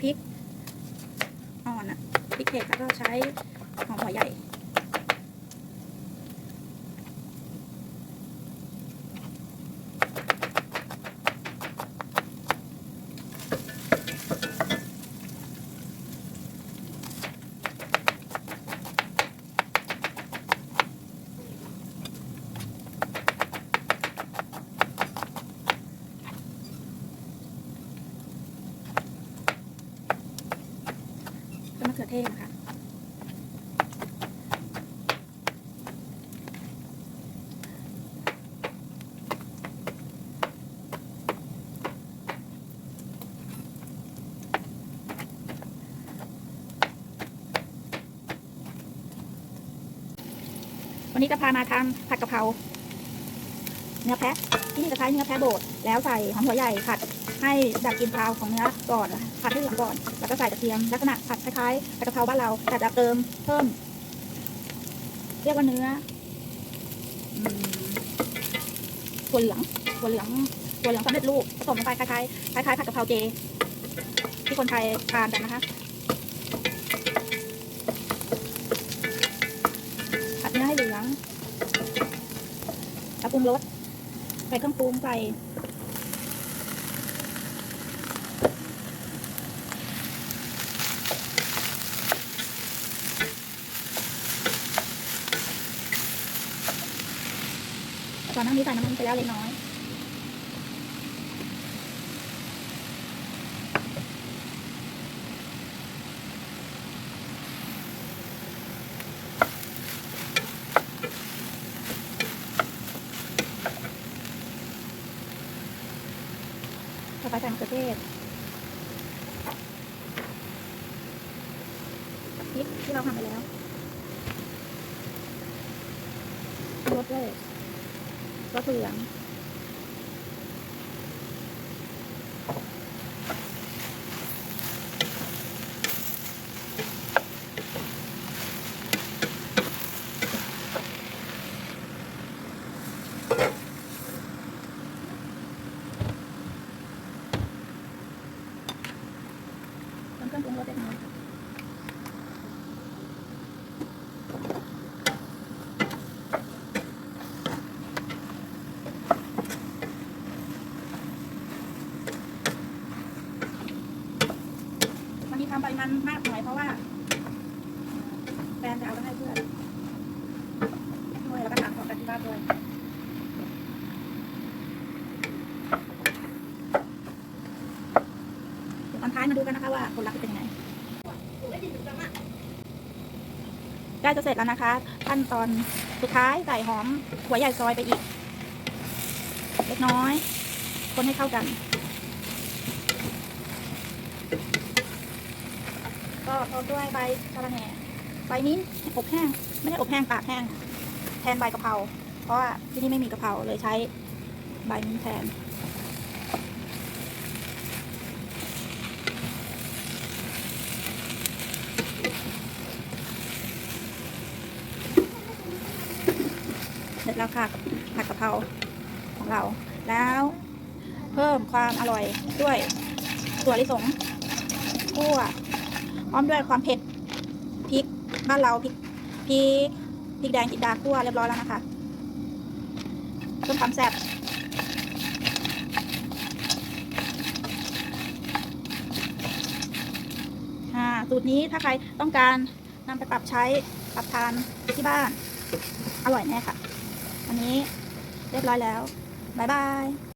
พริกอ่อนอะพริกเผ็ดแล้ก็ใช้หอมหัวใหญ่ ขือเทศค่ะ วันนี้จะพามาทำผัดกะเพราเนื้อแพะที่นี่จะใช้เนื้อแพะโบดแล้วใส่หอมหัวใหญ่ผัด ให้ดับกลิ่นคาวของเนื้อก่อนผัดให้เหลืองก่อน แล้วก็ใส่กระเทียม ลักษณะผัดคล้ายๆผัดกะเพราบ้านเรา แต่จะเติมเพิ่ม เรียกว่าเนื้ออืมถั่วเหลืองถั่วเหลืองถั่วเหลืองสำเร็จรูปผสมลงไปคล้ายๆคล้ายๆผัดกะเพราเจ ที่คนไทยทานกันนะคะผัดเนื้อให้เหลืองแล้วปรุงรสใส่เครื่องปรุงใส่ ตอนนั้นนี้ใส่น้ำมันไปแล้วเล็กน้อย ต่อไปใส่มะเขือเทศพริกที่เราทำไปแล้วรสด้วยรสเลือ งเติมเครื่องปรุงรสเล็กน้ อยค่ะวันนี้ทำปริมากหน่อยเพราะว่าแฟนจะเอาไปให้เพื่อนด้วยแล้วก็ถามของกันที่บ้านด้วยเดี๋ยวตอนท้ายมาดูกันนะคะว่าผลลัพธ์เป็นยังไงใกล้จะเสร็จแล้วนะคะ ขั้นตอนสุดท้ายใส่หอมหัวใหญ่ซอยไปอีก เล็กน้อย คนให้เข้ากัน ก็พร้อมด้วยใบสะระแหน่ใบนี้อบแห้ง ไม่ได้อบแห้งตากแห้ง แทนใบกะเพรา เพราะว่าที่นี่ไม่มีกะเพราเลยใช้ใบนี้แทน เสร็จแล้วค่ะผัดกะเพราของเรา แล้วเพิ่มความอร่อยด้วยถั่วลิสงคั่ว พร้อมด้วยความเผ็ดพริกบ้านเราพริกพริกพริกแดงจินดาคั่วเรียบร้อยแล้วนะคะเพิ่มความแซ่บอ่าสูตรนี้ถ้าใครต้องการนำไปปรับใช้ปรับทานที่บ้าน อร่อยแน่ค่ะ อันนี้เรียบร้อยแล้ว บ๊ายบาย